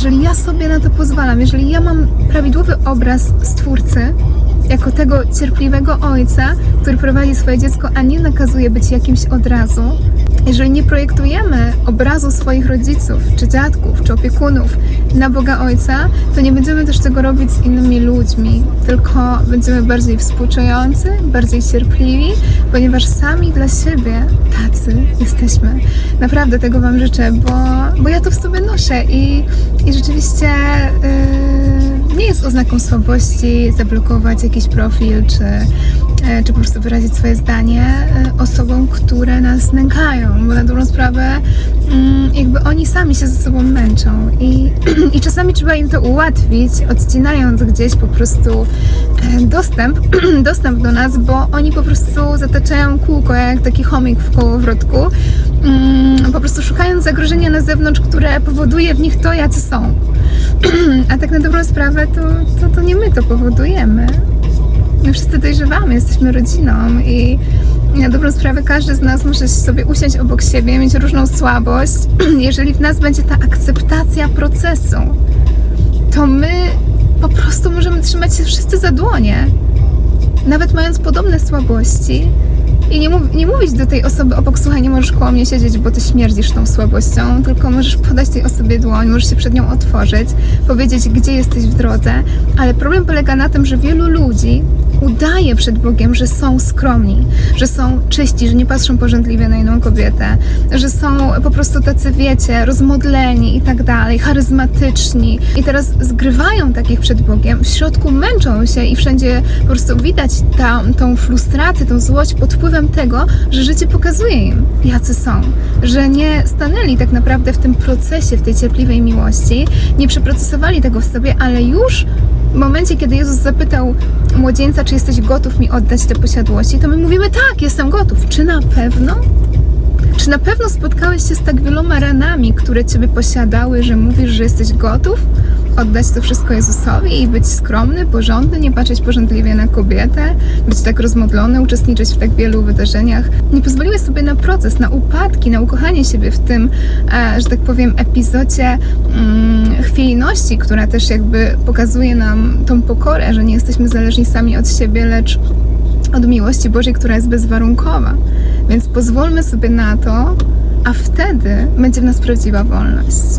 jeżeli ja sobie na to pozwalam, jeżeli ja mam prawidłowy obraz Stwórcy, jako tego cierpliwego ojca, który prowadzi swoje dziecko, a nie nakazuje być jakimś od razu, jeżeli nie projektujemy obrazu swoich rodziców, czy dziadków, czy opiekunów na Boga Ojca, to nie będziemy też tego robić z innymi ludźmi, tylko będziemy bardziej współczujący, bardziej cierpliwi, ponieważ sami dla siebie tacy jesteśmy. Naprawdę tego Wam życzę, bo, bo ja to w sobie noszę i, i rzeczywiście oznaką słabości zablokować jakiś profil, czy, e, czy po prostu wyrazić swoje zdanie e, osobom, które nas nękają, bo na dobrą sprawę mm, jakby oni sami się ze sobą męczą i, i czasami trzeba im to ułatwić, odcinając gdzieś po prostu e, dostęp, dostęp do nas, bo oni po prostu zataczają kółko jak taki chomik w kołowrotku, mm, po prostu szukając zagrożenia na zewnątrz, które powoduje w nich to, jacy są. A tak na dobrą sprawę to, to, to nie my to powodujemy. My wszyscy dojrzewamy, jesteśmy rodziną i na dobrą sprawę każdy z nas musi sobie usiąść obok siebie, mieć różną słabość. Jeżeli w nas będzie ta akceptacja procesu, to my po prostu możemy trzymać się wszyscy za dłonie. Nawet mając podobne słabości, i nie, mów, nie mówić do tej osoby obok, słuchaj, nie możesz koło mnie siedzieć, bo ty śmierdzisz tą słabością, tylko możesz podać tej osobie dłoń, możesz się przed nią otworzyć, powiedzieć, gdzie jesteś w drodze, ale problem polega na tym, że wielu ludzi udaje przed Bogiem, że są skromni, że są czyści, że nie patrzą pożądliwie na inną kobietę, że są po prostu tacy, wiecie, rozmodleni i tak dalej, charyzmatyczni. I teraz zgrywają takich przed Bogiem, w środku męczą się i wszędzie po prostu widać ta, tą frustrację, tą złość pod wpływem tego, że życie pokazuje im, jacy są, że nie stanęli tak naprawdę w tym procesie, w tej cierpliwej miłości, nie przeprocesowali tego w sobie, ale już w momencie, kiedy Jezus zapytał młodzieńca, czy jesteś gotów mi oddać te posiadłości, to my mówimy tak, jestem gotów. Czy na pewno? Czy na pewno spotkałeś się z tak wieloma ranami, które Ciebie posiadały, że mówisz, że jesteś gotów oddać to wszystko Jezusowi i być skromny, porządny, nie patrzeć porządliwie na kobietę, być tak rozmodlony, uczestniczyć w tak wielu wydarzeniach? Nie pozwoliłeś sobie na proces, na upadki, na ukochanie siebie w tym, e, że tak powiem, epizodzie mm, chwiejności, która też jakby pokazuje nam tą pokorę, że nie jesteśmy zależni sami od siebie, lecz od miłości Bożej, która jest bezwarunkowa. Więc pozwólmy sobie na to, a wtedy będzie w nas prawdziwa wolność.